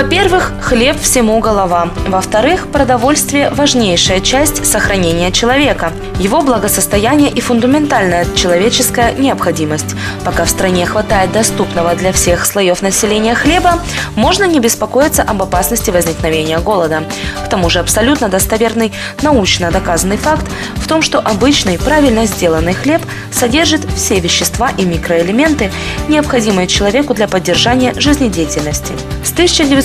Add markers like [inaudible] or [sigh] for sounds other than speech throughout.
Во-первых, хлеб всему голова. Во-вторых, продовольствие – важнейшая часть сохранения человека, его благосостояние и фундаментальная человеческая необходимость. Пока в стране хватает доступного для всех слоев населения хлеба, можно не беспокоиться об опасности возникновения голода. К тому же абсолютно достоверный научно доказанный факт в том, что обычный правильно сделанный хлеб содержит все вещества и микроэлементы, необходимые человеку для поддержания жизнедеятельности. С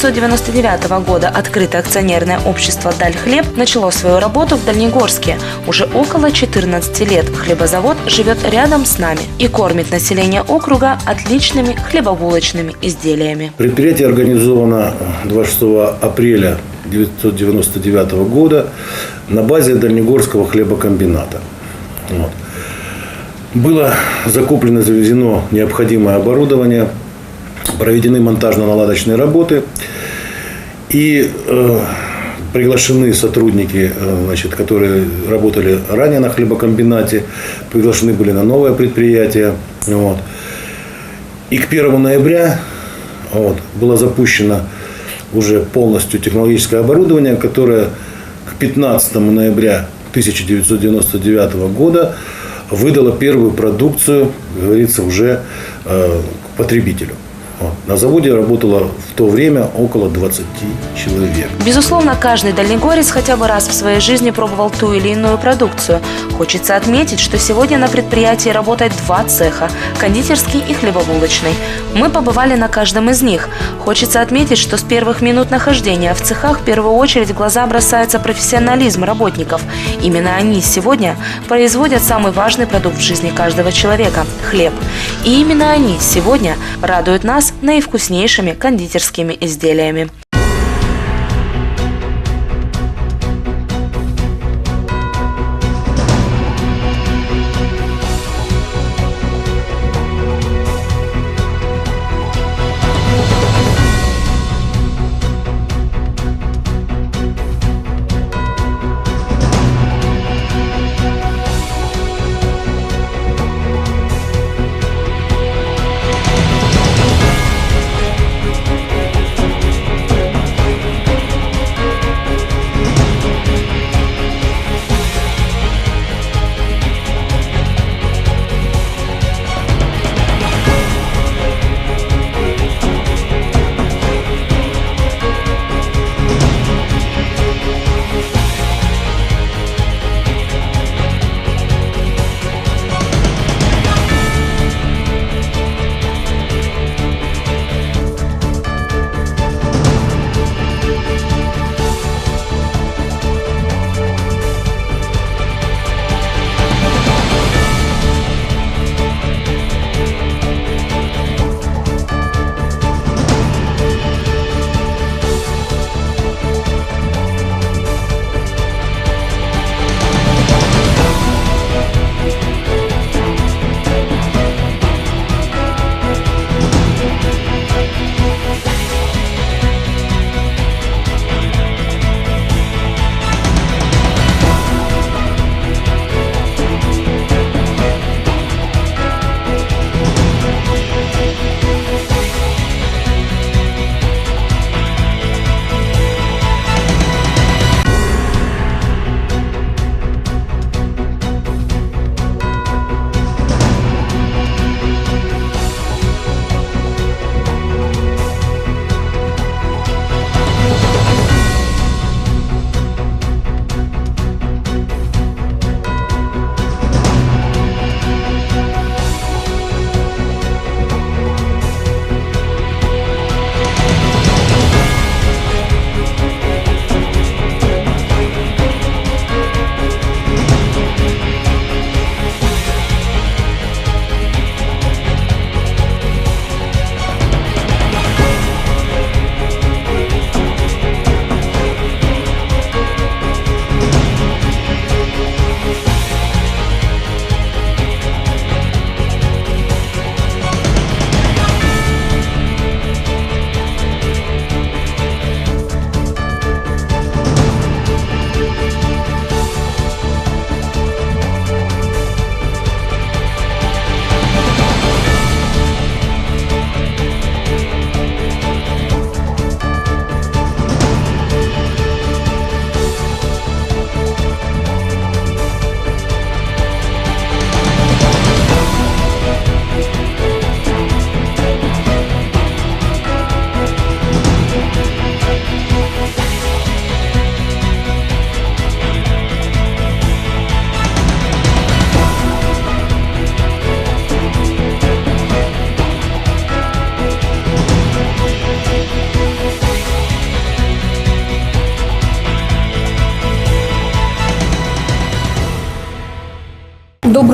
1999 года открытое акционерное общество «Дальхлеб» начало свою работу в Дальнегорске. Уже около 14 лет хлебозавод живет рядом с нами и кормит население округа отличными хлебобулочными изделиями. Предприятие организовано 26 апреля 1999 года на базе Дальнегорского хлебокомбината. Вот. Было закуплено, завезено необходимое оборудование, проведены монтажно-наладочные работы и э, приглашены сотрудники, э, значит, которые работали ранее на хлебокомбинате, приглашены были на новое предприятие. Вот. И к 1 ноября вот, было запущено уже полностью технологическое оборудование, которое к 15 ноября 1999 года выдало первую продукцию, говорится, уже э, потребителю. На заводе работало в то время около 20 человек. Безусловно, каждый дальнегорец хотя бы раз в своей жизни пробовал ту или иную продукцию. Хочется отметить, что сегодня на предприятии работает два цеха – кондитерский и хлебобулочный. Мы побывали на каждом из них. Хочется отметить, что с первых минут нахождения в цехах в первую очередь в глаза бросается профессионализм работников. Именно они сегодня производят самый важный продукт в жизни каждого человека – хлеб. И именно они сегодня радуют нас наивкуснейшими кондитерскими изделиями.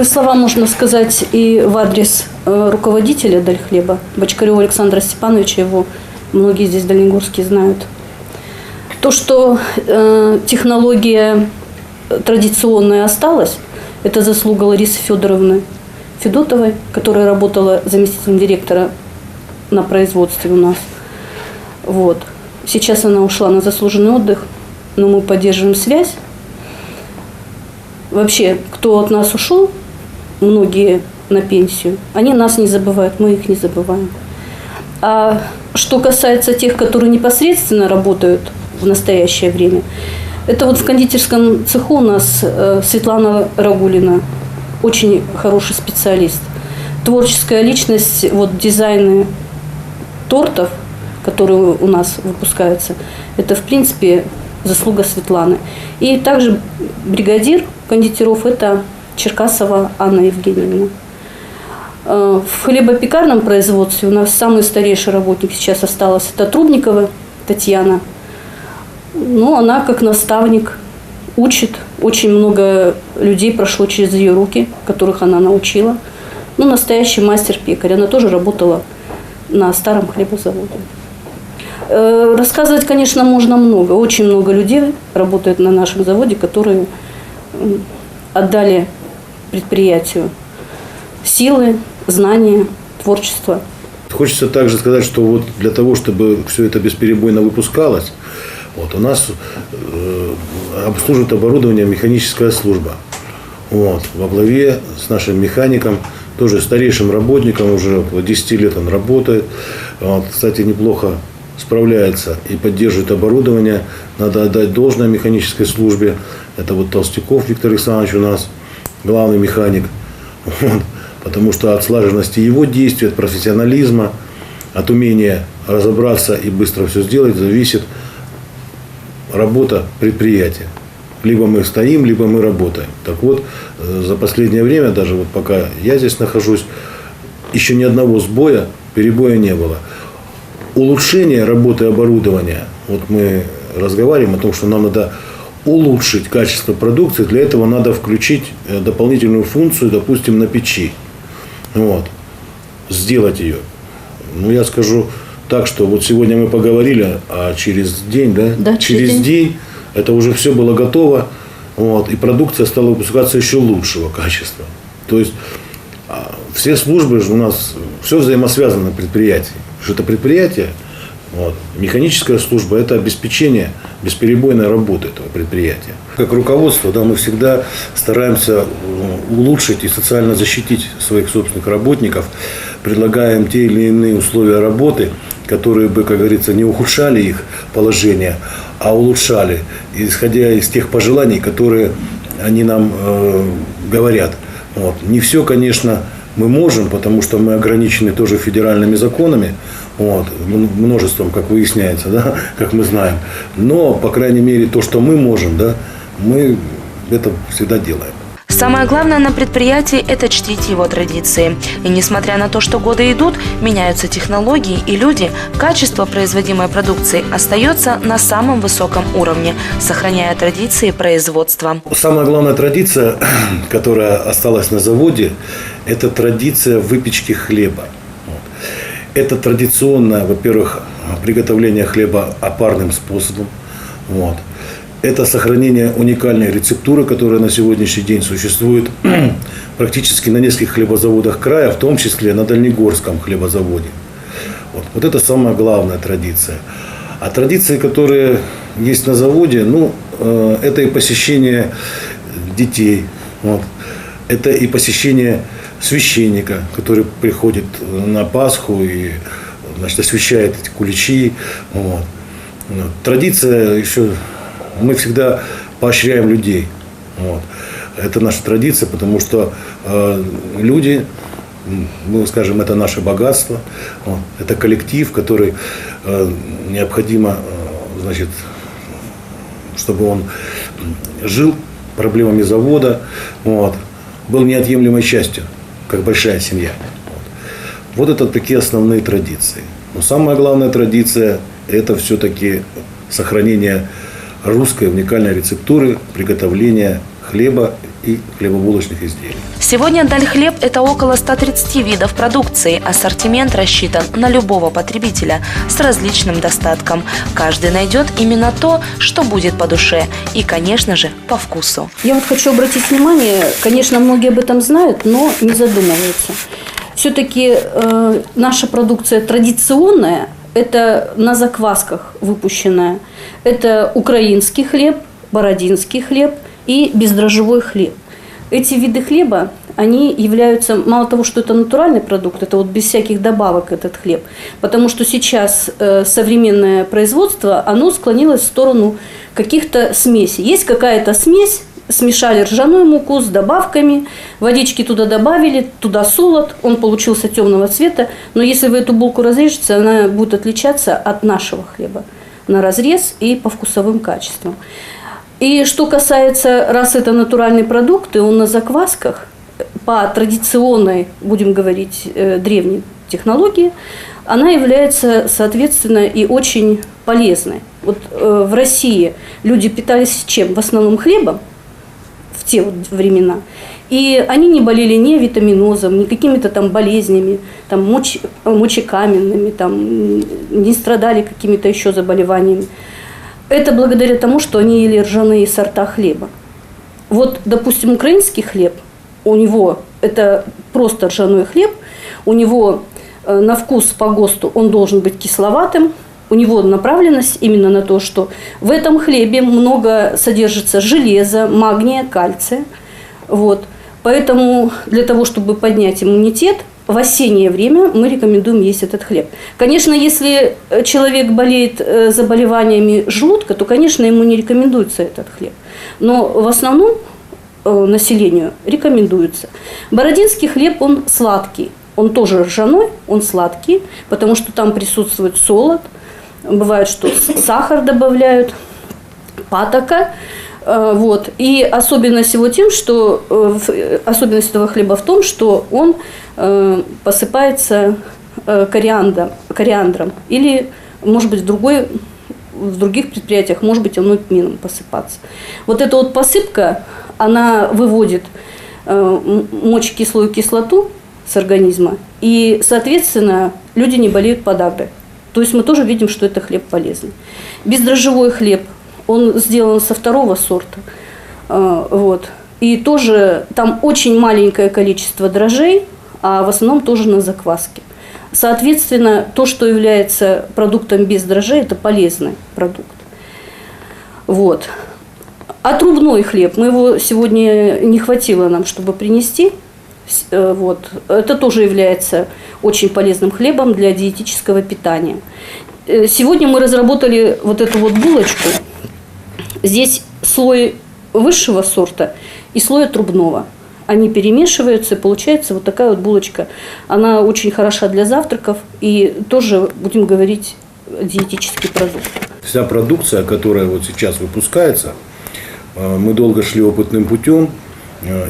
Добрые слова можно сказать и в адрес э, руководителя Дальхлеба, Бочкарева Александра Степановича, его многие здесь дальнегорские знают. То, что э, технология традиционная осталась, это заслуга Ларисы Федоровны Федотовой, которая работала заместителем директора на производстве у нас. Вот. Сейчас она ушла на заслуженный отдых, но мы поддерживаем связь. Вообще, кто от нас ушел, многие на пенсию, они нас не забывают, мы их не забываем. А что касается тех, которые непосредственно работают в настоящее время, это вот в кондитерском цеху у нас э, Светлана Рагулина, очень хороший специалист. Творческая личность, вот дизайны тортов, которые у нас выпускаются, это в принципе заслуга Светланы. И также бригадир кондитеров – это Черкасова Анна Евгеньевна. Э, в хлебопекарном производстве у нас самый старейший работник сейчас осталась – это Трубникова Татьяна. Ну, она как наставник учит. Очень много людей прошло через ее руки, которых она научила. Ну, настоящий мастер-пекарь. Она тоже работала на старом хлебозаводе. Э, рассказывать, конечно, можно много. Очень много людей работает на нашем заводе, которые отдали предприятию силы, знания, творчество. Хочется также сказать, что вот для того, чтобы все это бесперебойно выпускалось, вот, у нас э, обслуживает оборудование механическая служба. Вот, во главе с нашим механиком, тоже старейшим работником, уже около 10 лет он работает. Вот, кстати, неплохо справляется и поддерживает оборудование. Надо отдать должное механической службе. Это вот Толстяков Виктор Александрович у нас, главный механик. Вот. Потому что от слаженности его действий, от профессионализма, от умения разобраться и быстро все сделать зависит работа предприятия. Либо мы стоим, либо мы работаем. Так вот, э, за последнее время, даже вот пока я здесь нахожусь, еще ни одного сбоя, перебоя не было улучшение работы оборудования, вот мы разговариваем о том, что нам надо улучшить качество продукции, для этого надо включить э, дополнительную функцию, допустим, на печи. Вот. Сделать ее. Ну, я скажу так, что вот сегодня мы поговорили, а через день, да? Да, через через день это уже все было готово, вот, и продукция стала выпускаться еще лучшего качества. То есть а, все службы же у нас, все взаимосвязано на предприятии что это предприятие, вот, механическая служба – это обеспечение бесперебойной работы этого предприятия. Как руководство, да, мы всегда стараемся улучшить и социально защитить своих собственных работников, предлагаем те или иные условия работы, которые бы, как говорится, не ухудшали их положение, а улучшали, исходя из тех пожеланий, которые они нам э, говорят. Вот. Не все, конечно, мы можем, потому что мы ограничены тоже федеральными законами, вот, множеством, как выясняется, [laughs] да, как мы знаем. Но, по крайней мере, то, что мы можем, да, мы это всегда делаем. Самое главное на предприятии – это чтить его традиции. И несмотря на то, что годы идут, меняются технологии и люди, качество производимой продукции остается на самом высоком уровне, сохраняя традиции производства. Самая главная традиция, [clears throat] которая осталась на заводе, это традиция выпечки хлеба. Это традиционное, во-первых, приготовление хлеба опарным способом. Вот это сохранение уникальной рецептуры, которая на сегодняшний день существует [clears throat] практически на нескольких хлебозаводах края, в том числе на Дальнегорском хлебозаводе. Вот, вот это самая главная традиция. А традиции, которые есть на заводе, ну, э, это и посещение детей, вот, это и посещение священника, который приходит на Пасху и значит, освещает эти куличи. Вот. Традиция еще мы всегда поощряем людей. Вот. Это наша традиция, потому что э, люди, мы скажем, это наше богатство, вот. это коллектив, который э, необходимо, э, значит, чтобы он жил проблемами завода, вот, был неотъемлемой частью, как большая семья. Вот. вот это такие основные традиции. Но самая главная традиция – это все-таки сохранение русской уникальной рецептуры приготовления хлеба и хлебобулочных изделий. Сегодня Дальхлеб – это около 130 видов продукции. Ассортимент рассчитан на любого потребителя с различным достатком. Каждый найдет именно то, что будет по душе и, конечно же, по вкусу. Я вот хочу обратить внимание, конечно, многие об этом знают, но не задумываются. Все-таки э, наша продукция традиционная, это на заквасках выпущенная. Это украинский хлеб, бородинский хлеб и бездрожжевой хлеб. Эти виды хлеба, они являются, мало того, что это натуральный продукт, это вот без всяких добавок этот хлеб, потому что сейчас э, современное производство, оно склонилось в сторону каких-то смесей. Есть какая-то смесь, смешали ржаную муку с добавками, водички туда добавили, туда солод, он получился темного цвета, но если вы эту булку разрежете, она будет отличаться от нашего хлеба на разрез и по вкусовым качествам. И что касается, раз это натуральный продукт, и он на заквасках, по традиционной, будем говорить, э, древней технологии, она является, соответственно, и очень полезной. Вот э, в России люди питались чем? В основном хлебом в те вот времена. И они не болели ни витаминозом, ни какими-то там болезнями, там моч, мочекаменными, там, не страдали какими-то еще заболеваниями. Это благодаря тому, что они ели ржаные сорта хлеба. Вот, допустим, украинский хлеб, у него это просто ржаной хлеб, у него э, на вкус по ГОСТу он должен быть кисловатым, у него направленность именно на то, что в этом хлебе много содержится железа, магния, кальция. Вот. Поэтому для того, чтобы поднять иммунитет, в осеннее время мы рекомендуем есть этот хлеб. Конечно, если человек болеет э, заболеваниями желудка, то, конечно, ему не рекомендуется этот хлеб. Но в основном э, населению рекомендуется. Бородинский хлеб, он сладкий. Он тоже ржаной, он сладкий, потому что там присутствует солод. Бывает, что сахар добавляют, патока. Вот. И особенность его тем, что особенность этого хлеба в том, что он Э, посыпается э, кориандром, или, может быть, другой, в других предприятиях, может быть, оно тмином посыпаться. Вот эта вот посыпка, она выводит э, мочекислую кислоту с организма, и, соответственно, люди не болеют подагрой. То есть мы тоже видим, что это хлеб полезный. Бездрожжевой хлеб, он сделан со второго сорта. Вот. И тоже там очень маленькое количество дрожжей, а в основном тоже на закваске. Соответственно, то, что является продуктом без дрожжей, это полезный продукт. Вот. А трубной хлеб, мы его сегодня не хватило нам, чтобы принести. Э, вот. Это тоже является очень полезным хлебом для диетического питания. Э, сегодня мы разработали вот эту вот булочку. Здесь слой высшего сорта и слой трубного они перемешиваются, и получается вот такая вот булочка. Она очень хороша для завтраков и тоже, будем говорить, диетический продукт. Вся продукция, которая вот сейчас выпускается, э, мы долго шли опытным путем,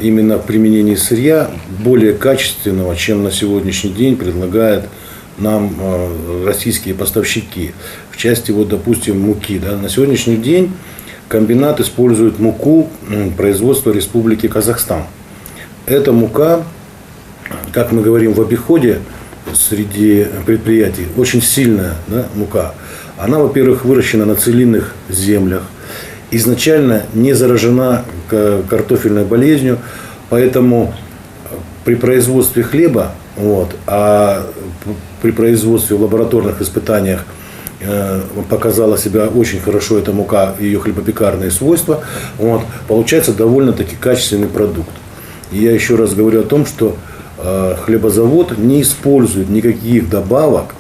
именно в сырья более качественного, чем на сегодняшний день предлагают нам э, российские поставщики. В части, вот, допустим, муки. Да. На сегодняшний день комбинат использует муку производства Республики Казахстан – эта мука, как мы говорим в обиходе среди предприятий, очень сильная да, мука. Она, во-первых, выращена на целинных землях, изначально не заражена картофельной болезнью, поэтому при производстве хлеба, вот, а при производстве в лабораторных испытаниях э, показала себя очень хорошо эта мука, ее хлебопекарные свойства, вот, получается довольно-таки качественный продукт. И я еще раз говорю о том, что э, хлебозавод не использует никаких добавок,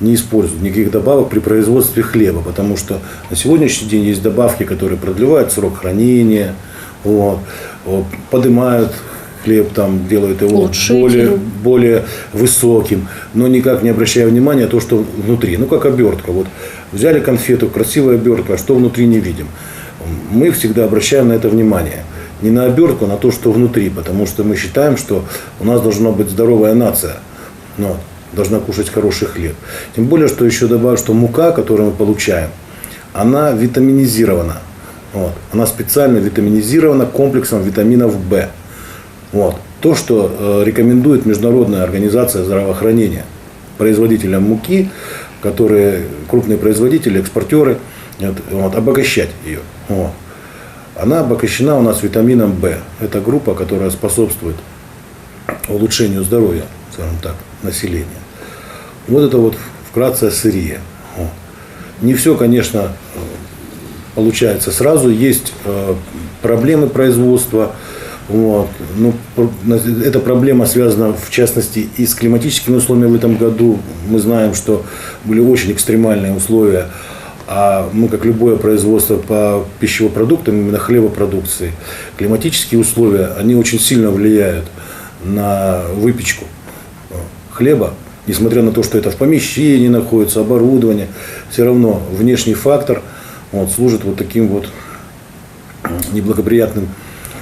не использует никаких добавок при производстве хлеба, потому что на сегодняшний день есть добавки, которые продлевают срок хранения, вот, поднимают хлеб, там, делают его более, более высоким, но никак не обращая внимания на то, что внутри. Ну, как обертка. Вот взяли конфету, красивая обертка, а что внутри не видим. Мы всегда обращаем на это внимание – не на обертку, а на то, что внутри, потому что мы считаем, что у нас должна быть здоровая нация, но должна кушать хороший хлеб. Тем более, что еще добавлю, что мука, которую мы получаем, она витаминизирована. Вот. Она специально витаминизирована комплексом витаминов В. Вот. То, что э, рекомендует Международная организация здравоохранения производителям муки, которые крупные производители, экспортеры, вот, обогащать ее. Вот. Она обогащена у нас витамином В. Это группа, которая способствует улучшению здоровья, скажем так, населения. Вот это вот вкратце о сырье. Не все, конечно, получается сразу. Есть э, проблемы производства. Вот. Ну, эта проблема связана, в частности, и с климатическими условиями в этом году. Мы знаем, что были очень экстремальные условия. А мы, как любое производство по пищевым продуктам, именно хлебопродукции, климатические условия, они очень сильно влияют на выпечку хлеба, несмотря на то, что это в помещении находится, оборудование, все равно внешний фактор вот, служит вот таким вот неблагоприятным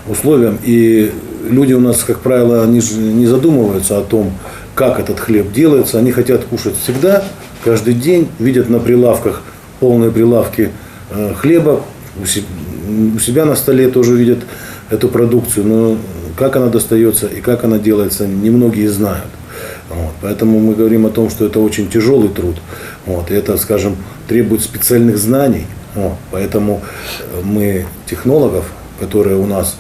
условиям. И люди у нас, как правило, же не задумываются о том, как этот хлеб делается. Они хотят кушать всегда, каждый день, видят на прилавках полные прилавки э, хлеба, у себя на столе тоже видят эту продукцию, но как она достается и как она делается, немногие знают. Вот. Поэтому мы говорим о том, что это очень тяжелый труд. Вот. Это, скажем, требует специальных знаний. Вот. Поэтому мы технологов, которые у нас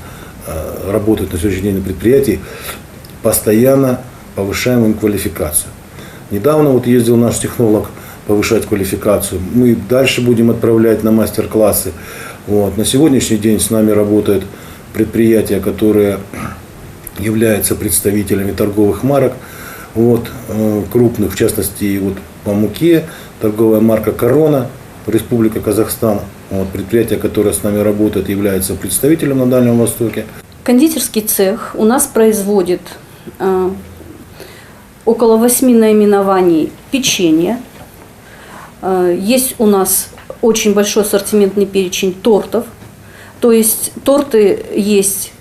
э, работают на сегодняшний день на предприятии, постоянно повышаем им квалификацию. Недавно вот ездил наш технолог повышать квалификацию. Мы дальше будем отправлять на мастер-классы. Вот. На сегодняшний день с нами работают предприятия, которые являются представителями торговых марок вот, э, крупных, в частности, вот по муке, торговая марка «Корона», Республика Казахстан, вот, предприятие, которое с нами работает, является представителем на Дальнем Востоке. Кондитерский цех у нас производит э, около восьми наименований печенья. Э, есть у нас очень большой ассортиментный перечень тортов. То есть торты есть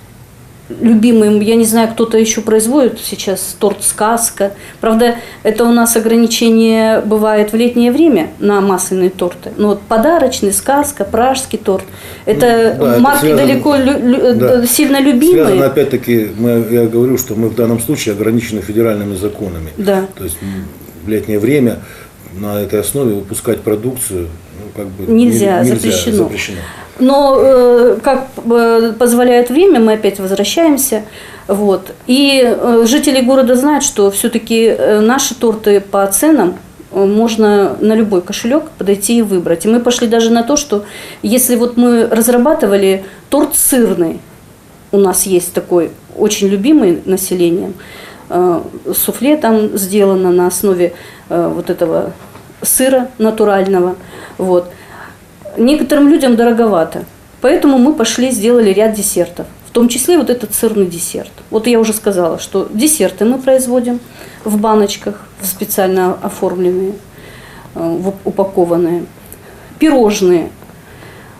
любимым, я не знаю, кто-то еще производит сейчас торт «Сказка». Правда, это у нас ограничение бывает в летнее время на масляные торты. Но вот подарочный, «Сказка», пражский торт. Это да, марки это связано, далеко лю, да, сильно любимые. Связано, опять-таки, мы, я говорю, что мы в данном случае ограничены федеральными законами. Да. То есть в летнее время на этой основе выпускать продукцию ну, как бы нельзя, нельзя запрещено. запрещено. Но э, как э, позволяет время, мы опять возвращаемся. Вот. И э, жители города знают, что все-таки наши торты по ценам можно на любой кошелек подойти и выбрать. И мы пошли даже на то, что если вот мы разрабатывали торт сырный, у нас есть такой очень любимый населением, суфле там сделано на основе вот этого сыра натурального. Вот некоторым людям дороговато. Поэтому мы пошли, сделали ряд десертов. В том числе вот этот сырный десерт. Вот я уже сказала, что десерты мы производим в баночках, в специально оформленные, э, упакованные. Пирожные.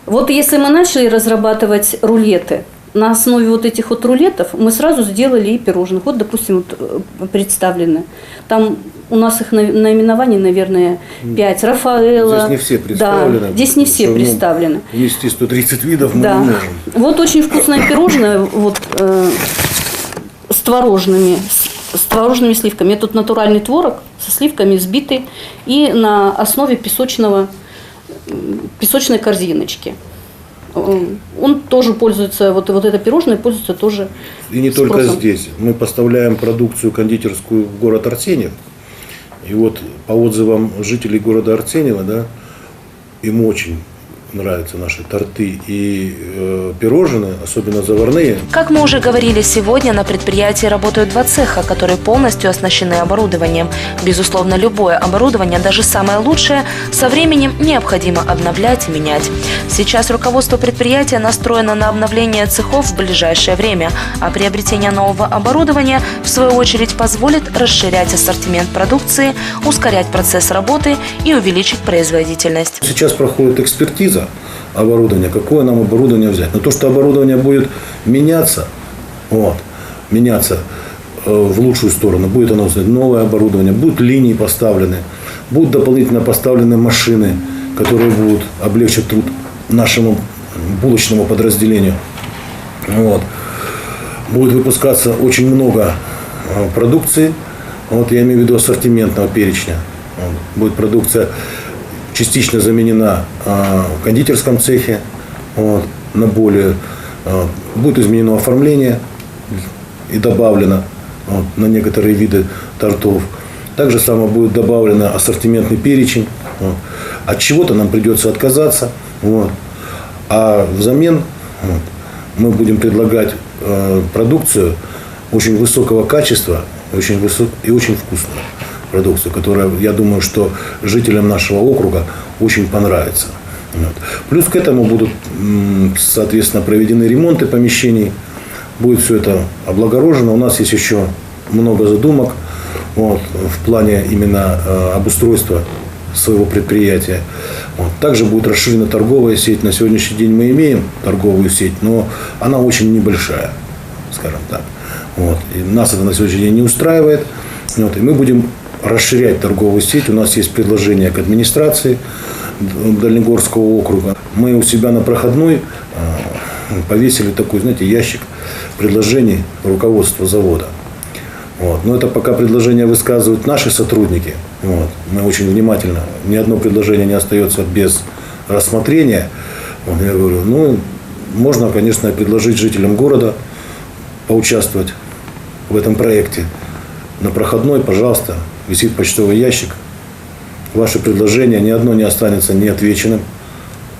Вот если мы начали разрабатывать рулеты – на основе вот этих вот рулетов мы сразу сделали и пирожных. Вот, допустим, вот э, представлены. Там у нас их наименований, наверное, 5. Рафаэла. Здесь не все представлены. Да, здесь не все представлены. Вместе 130 видов мы да. не можем. Вот очень вкусное пирожное вот, э, с творожными, с, с творожными сливками. Это тут натуральный творог со сливками взбитый и на основе песочного, песочной корзиночки он тоже пользуется, вот, вот это пирожное пользуется тоже И не спросом. только здесь. Мы поставляем продукцию кондитерскую в город Арсеньев. И вот по отзывам жителей города Арсеньева, да, им очень нравятся наши торты и э, пирожные, особенно заварные. Как мы уже говорили, сегодня на предприятии работают два цеха, которые полностью оснащены оборудованием. Безусловно, любое оборудование, даже самое лучшее, со временем необходимо обновлять и менять. Сейчас руководство предприятия настроено на обновление цехов в ближайшее время, а приобретение нового оборудования, в свою очередь, позволит расширять ассортимент продукции, ускорять процесс работы и увеличить производительность. Сейчас проходит экспертиза оборудования, какое нам оборудование взять. Но то, что оборудование будет меняться, вот, меняться э, в лучшую сторону, будет оно новое оборудование, будут линии поставлены, будут дополнительно поставлены машины, которые будут облегчить труд нашему булочному подразделению. Вот. Будет выпускаться очень много э, продукции. Вот я имею в виду ассортиментного перечня. Будет продукция частично заменена э, в кондитерском цехе вот, на более э, будет изменено оформление и добавлено вот, на некоторые виды тортов. Также само будет добавлено ассортиментный перечень. Вот. От чего-то нам придется отказаться. Вот. А взамен вот, мы будем предлагать э, продукцию очень высокого качества очень высок, и очень вкусную продукцию, которая, я думаю, что жителям нашего округа очень понравится. Вот. Плюс к этому будут, соответственно, проведены ремонты помещений, будет все это облагорожено. У нас есть еще много задумок вот, в плане именно э, обустройства своего предприятия. Вот. Также будет расширена торговая сеть. На сегодняшний день мы имеем торговую сеть, но она очень небольшая, скажем так. Вот. И нас это на сегодняшний день не устраивает. Вот. И мы будем расширять торговую сеть. У нас есть предложение к администрации Дальнегорского округа. Мы у себя на проходной э, повесили такой, знаете, ящик предложений руководства завода. Вот. Но это пока предложения высказывают наши сотрудники. Вот. Мы очень внимательно, ни одно предложение не остается без рассмотрения. Вот. Я говорю, ну, можно, конечно, предложить жителям города поучаствовать в этом проекте. На проходной, пожалуйста, висит почтовый ящик. Ваши предложения, ни одно не останется неотвеченным.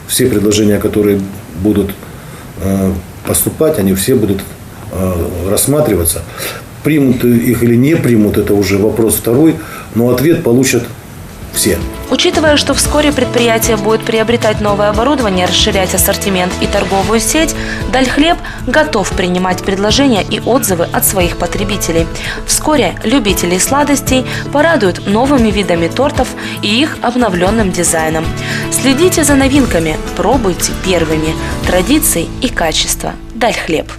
Все предложения, которые будут э, поступать, они все будут э, рассматриваться. Примут их или не примут, это уже вопрос второй, но ответ получат все. Учитывая, что вскоре предприятие будет приобретать новое оборудование, расширять ассортимент и торговую сеть, Дальхлеб готов принимать предложения и отзывы от своих потребителей. Вскоре любителей сладостей порадуют новыми видами тортов и их обновленным дизайном. Следите за новинками, пробуйте первыми. Традиции и качество. Дальхлеб.